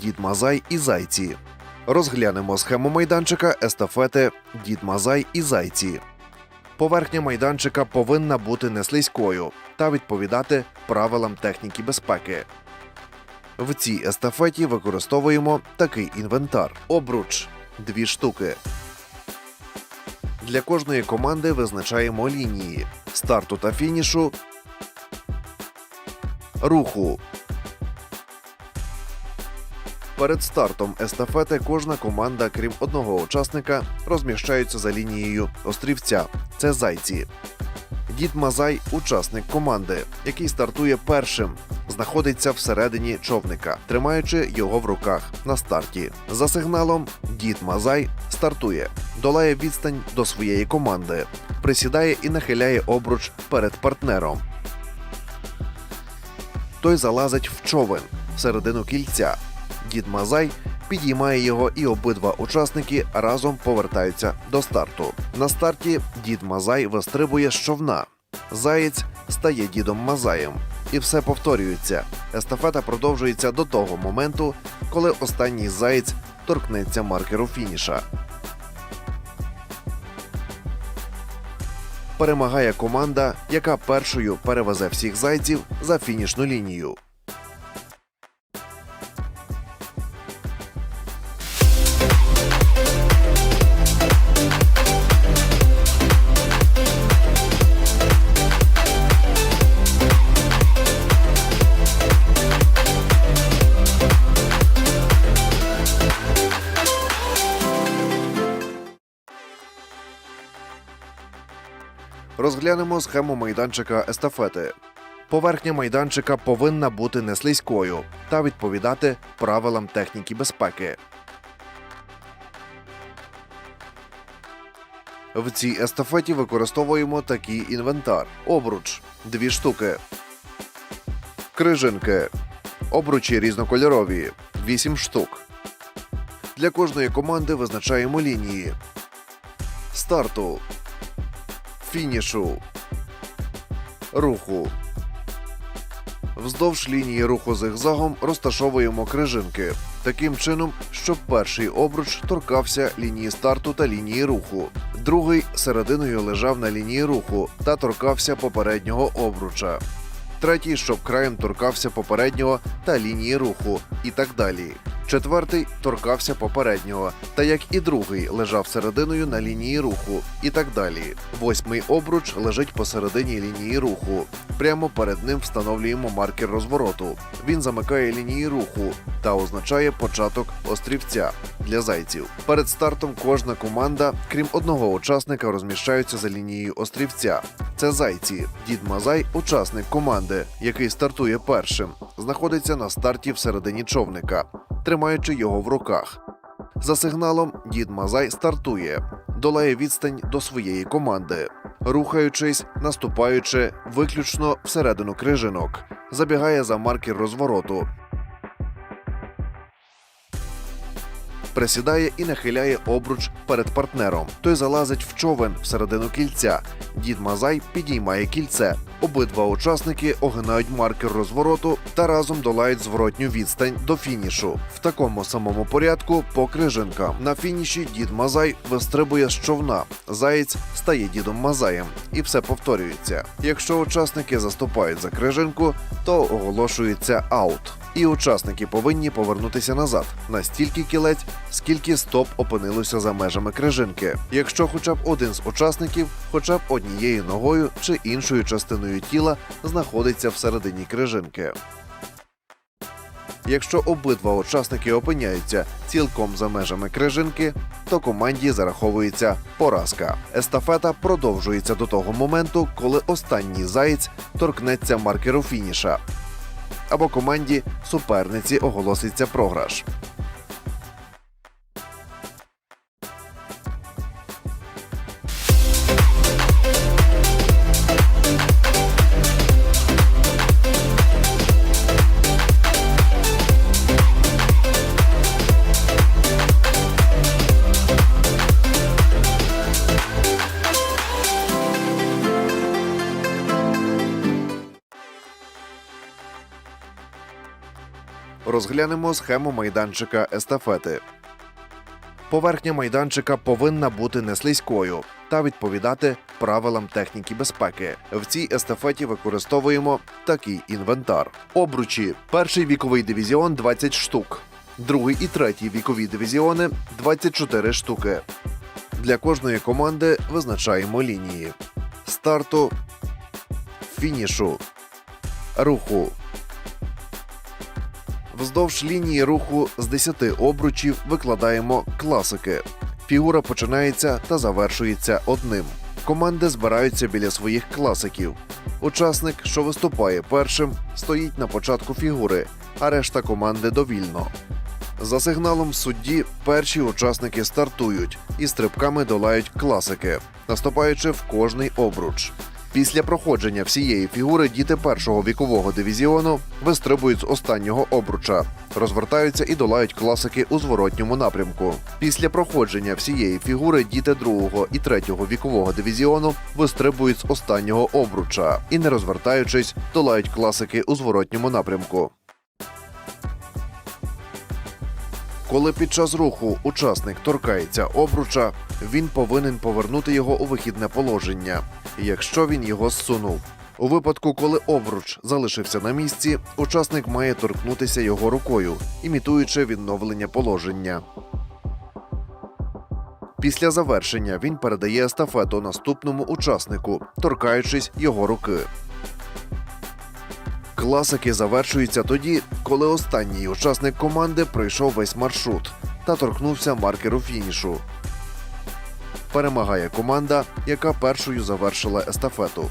Дід Мазай і Зайці. Розглянемо схему майданчика естафети Дід Мазай і Зайці. Поверхня майданчика повинна бути не слизькою та відповідати правилам техніки безпеки. В цій естафеті використовуємо такий інвентар: обруч дві штуки. Для кожної команди визначаємо лінії старту та фінішу, руху. Перед стартом естафети кожна команда, крім одного учасника, розміщаються за лінією острівця. Це зайці. Дід Мазай учасник команди, який стартує першим. Знаходиться всередині човника, тримаючи його в руках на старті. За сигналом Дід Мазай стартує, долає відстань до своєї команди, присідає і нахиляє обруч перед партнером. Той залазить в човен всередину кільця. Дід Мазай підіймає його, і обидва учасники разом повертаються до старту. На старті дід Мазай вистрибує з човна. Заєць стає дідом Мазаєм. І все повторюється. Естафета продовжується до того моменту, коли останній заєць торкнеться маркеру фініша. Перемагає команда, яка першою перевезе всіх зайців за фінішну лінію. Розглянемо схему майданчика естафети. Поверхня майданчика повинна бути не слизькою та відповідати правилам техніки безпеки. В цій естафеті використовуємо такий інвентар: обруч дві штуки, крижинки, обручі різнокольорові 8 штук. Для кожної команди визначаємо лінії старту, фінішу, руху. Вздовж лінії руху зигзагом розташовуємо крижинки. Таким чином, щоб перший обруч торкався лінії старту та лінії руху, другий серединою лежав на лінії руху та торкався попереднього обруча, третій, щоб краєм торкався попереднього та лінії руху, і так далі. Четвертий торкався попереднього, та як і другий лежав серединою на лінії руху, і так далі. Восьмий обруч лежить посередині лінії руху. Прямо перед ним встановлюємо маркер розвороту. Він замикає лінії руху та означає початок острівця для зайців. Перед стартом кожна команда, крім одного учасника, розміщаються за лінією острівця. Це зайці. Дід Мазай, учасник команди, який стартує першим, знаходиться на старті всередині човника, тримаючи його в руках. За сигналом дід Мазай стартує, долає відстань до своєї команди, рухаючись, наступаючи виключно всередину крижинок, забігає за маркер розвороту. Присідає і нахиляє обруч перед партнером. Той залазить в човен всередину кільця. Дід Мазай підіймає кільце. Обидва учасники огинають маркер розвороту та разом долають зворотню відстань до фінішу. В такому самому порядку по крижинкам. На фініші дід Мазай вистрибує з човна. Заєць стає дідом Мазаєм, і все повторюється. Якщо учасники заступають за крижинку, то оголошується аут. І учасники повинні повернутися назад на стільки кілець, скільки стоп опинилося за межами крижинки. Якщо хоча б один з учасників, хоча б однією ногою чи іншою частиною тіла знаходиться всередині крижинки. Якщо обидва учасники опиняються цілком за межами крижинки, то команді зараховується поразка. Естафета продовжується до того моменту, коли останній заєць торкнеться маркеру фініша або команді суперниці оголоситься програш. Розглянемо схему майданчика естафети. Поверхня майданчика повинна бути неслизькою та відповідати правилам техніки безпеки. В цій естафеті використовуємо такий інвентар: обручі. Перший віковий дивізіон 20 штук, другий і третій вікові дивізіони 24 штуки. Для кожної команди визначаємо лінії старту, фінішу, руху. Вздовж лінії руху з 10 обручів викладаємо класики. Фігура починається та завершується одним. Команди збираються біля своїх класиків. Учасник, що виступає першим, стоїть на початку фігури, а решта команди довільно. За сигналом судді перші учасники стартують і стрибками долають класики, наступаючи в кожний обруч. Після проходження всієї фігури діти першого вікового дивізіону вистрибують з останнього обруча, розвертаються і долають класики у зворотньому напрямку. Після проходження всієї фігури діти другого і третього вікового дивізіону вистрибують з останнього обруча і, не розвертаючись, долають класики у зворотньому напрямку. Коли під час руху учасник торкається обруча, він повинен повернути його у вихідне положення, якщо він його зсунув. У випадку, коли обруч залишився на місці, учасник має торкнутися його рукою, імітуючи відновлення положення. Після завершення він передає естафету наступному учаснику, торкаючись його руки. Класики завершуються тоді, коли останній учасник команди пройшов весь маршрут та торкнувся маркеру фінішу. Перемагає команда, яка першою завершила естафету.